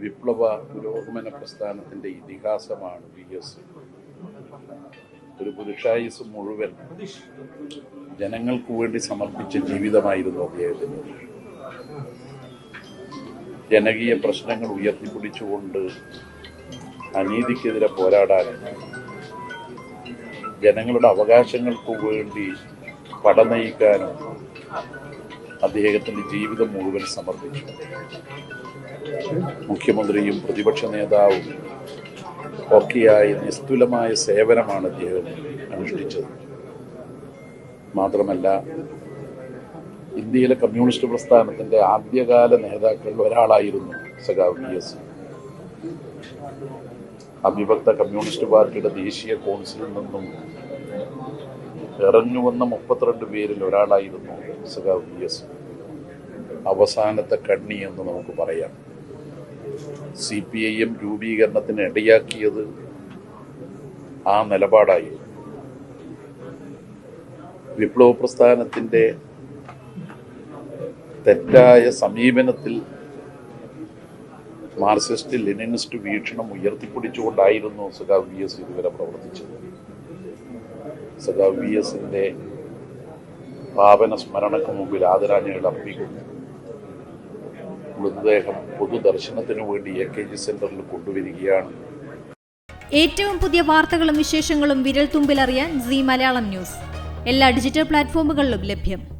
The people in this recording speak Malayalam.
വിപ്ലവ പുരോഗമന പ്രസ്ഥാനത്തിന്റെ ഇതിഹാസമാണ് വി എസ്. ഒരു പുരുഷായുസ് മുഴുവൻ ജനങ്ങൾക്ക് വേണ്ടി സമർപ്പിച്ച ജീവിതമായിരുന്നു അദ്ദേഹത്തിന്. ജനകീയ പ്രശ്നങ്ങൾ ഉയർത്തിപ്പിടിച്ചുകൊണ്ട് അനീതിക്കെതിരെ പോരാടാനും ജനങ്ങളുടെ അവകാശങ്ങൾക്ക് വേണ്ടി പടനയിക്കാനും അദ്ദേഹത്തിന്റെ ജീവിതം മുഴുവൻ സമർപ്പിച്ചു. മുഖ്യമന്ത്രിയും പ്രതിപക്ഷ നേതാവും ഒക്കെയായി നിസ്തുലമായ സേവനമാണ് അദ്ദേഹം അനുഷ്ഠിച്ചത്. മാത്രമല്ല ഇന്ത്യയിലെ കമ്മ്യൂണിസ്റ്റ് പ്രസ്ഥാനത്തിന്റെ ആദ്യകാല നേതാക്കളിൽ ഒരാളായിരുന്നു സഖാവ് പി എസ് അവിഭക്ത കമ്മ്യൂണിസ്റ്റ് പാർട്ടിയുടെ ദേശീയ കൗൺസിലിൽ നിന്നും ഇറങ്ങി വന്ന മുപ്പത്തിരണ്ട് പേരിൽ ഒരാളായിരുന്നു സഖാവ് വി എസ്. അവസാനത്തെ കണ്ണി എന്ന് നമുക്ക് പറയാം. സി പി ഐ എം രൂപീകരണത്തിന് ഇടയാക്കിയത് ആ നിലപാടായി. വിപ്ലവ പ്രസ്ഥാനത്തിന്റെ തെറ്റായ സമീപനത്തിൽ മാർക്സിസ്റ്റ് ലെനിനിസ്റ്റ് വീക്ഷണം ഉയർത്തിപ്പിടിച്ചുകൊണ്ടായിരുന്നു സഖാവ് വി എസ് ഇതുവരെ പ്രവർത്തിച്ചത്. സഖാവ് വി എസിന്റെ പാവന സ്മരണക്ക് മുമ്പിൽ ആദരാഞ്ജലികൾ അർപ്പിക്കുന്നു. മൃതദേഹം പൊതുദർശനത്തിനു വേണ്ടി എ കെ ജി സെന്ററിൽ കൊണ്ടുവരികയാണ്. ഏറ്റവും പുതിയ വാർത്തകളും വിശേഷങ്ങളും വിരൽ തുമ്പിലറിയാൻ സി മലയാളം ന്യൂസ്. എല്ലാ ഡിജിറ്റൽ പ്ലാറ്റ്ഫോമുകളിലും ലഭ്യം.